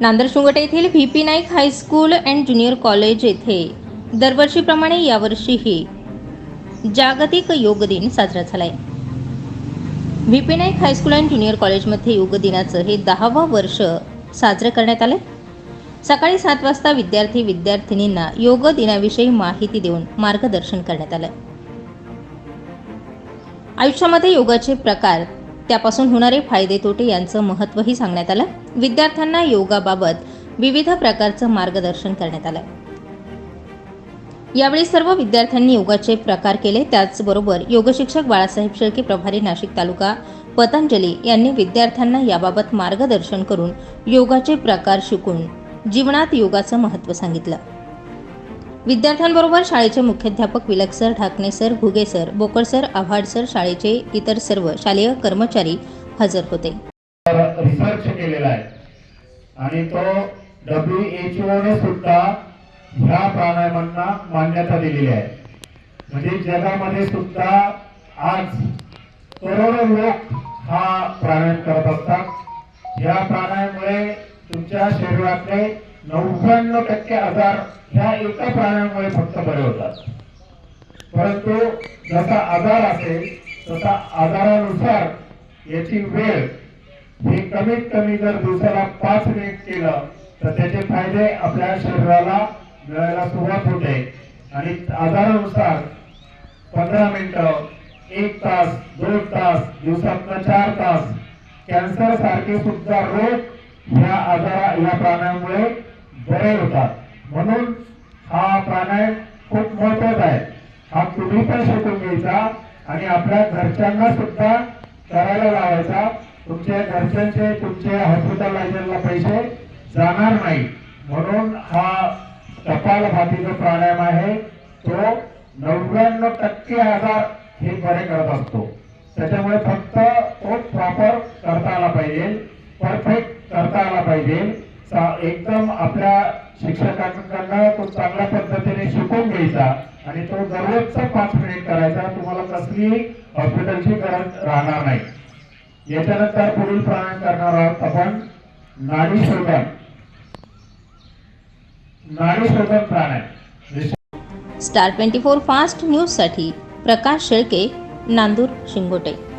नांदर शुंगट येथील V P Naik high school and junior college येथे दरवर्षीप्रमाणे यावर्षीही जागतिक योग दिन साजरा आहे V P Naik high school and junior कॉलेजमध्ये योग दिनाचं हे दहावं वर्ष साजरं करण्यात आलं सकाळी सात वाजता विद्यार्थी विद्यार्थिनींना योग दिनाविषयी माहिती देऊन मार्गदर्शन करण्यात आलं आयुष्यामध्ये योगाचे प्रकार त्यापासून होणारे फायदे तोटे यांचं महत्त्वही सांगण्यात आलं. विद्यार्थ्यांना योगाबाबत विविध प्रकारचं मार्गदर्शन करण्यात आलं. यावेळी सर्व विद्यार्थ्यांनी योगाचे प्रकार केले. त्याचबरोबर योगशिक्षक बाळासाहेब शेळके प्रभारी नाशिक तालुका पतंजली यांनी विद्यार्थ्यांना याबाबत मार्गदर्शन करून योगाचे प्रकार शिकून जीवनात योगाचं महत्त्व सांगितलं. विद्यार्थ्यांबरोबर शाळेचे मुख्याध्यापक Vilak sir Dhakane sir Ghuge sir Bokad sir Avhad sir शाळेचे इतर सर्व शालेय कर्मचारी हजर होते. रिसर्च केलेला आहे. आणि तो डब्ल्यू ने सुद्धा ह्या प्राणायामांना मान्यता दिलेली आहे. म्हणजे जगामध्ये सुद्धा आज करोडो लोक हा प्राणायाम करत असतात. या प्राणायामामुळे तुमच्या शरीरातले नव्याण्णव टक्के आजार ह्या एका प्राण्यामुळे फक्त बरे होतात. परंतु जसा आजार असेल तसा आजारानुसार याची वेळ हे कमीत कमी जर दिवसाला पाच मिनिट केलं तर त्याचे फायदे आपल्या शरीराला मिळायला सुरुवात होते. आणि आजारानुसार पंधरा मिनिटं एक तास दोन तास दिवसातनं चार तास कॅन्सर सारखे सुद्धा रोग ह्या आजारा या प्राण्यामुळे बरे होतात. म्हणून हा प्राणायाम खूप महत्त्वाचा आहे. हा तुम्ही पण शिकून घ्यायचा आणि आपल्या घरच्यांना सुद्धा करायला लावायचा. तुमच्या घरच्यांचे तुमच्या हॉस्पिटलायझरला पैसे जाणार नाही. म्हणून हा कपाल भातीचा प्राणायाम आहे. तो नव्याण्णव टक्के आजार हे बरे करत असतो. त्याच्यामुळे फक्त तो प्रॉपर करता आला पाहिजे परफेक्ट करता आला पाहिजे सा- एकदम आपल्या शिक्षकांकडनं तो चांगल्या पद्धतीने शिकवून घ्यायचा आणि तो दररोजचा पाच मिनिट करायचा तुम्हाला कसलीही हॉस्पिटलची गरज राहणार नाही. याच्यानंतर पुढील प्राणायाम करणार आहोत आपण नाडी शोधन. नाडी शोधन प्राणायाम. स्टार ट्वेंटी फोर फास्ट न्यूजसाठी प्रकाश शेळके नांदूर शिंगोटे.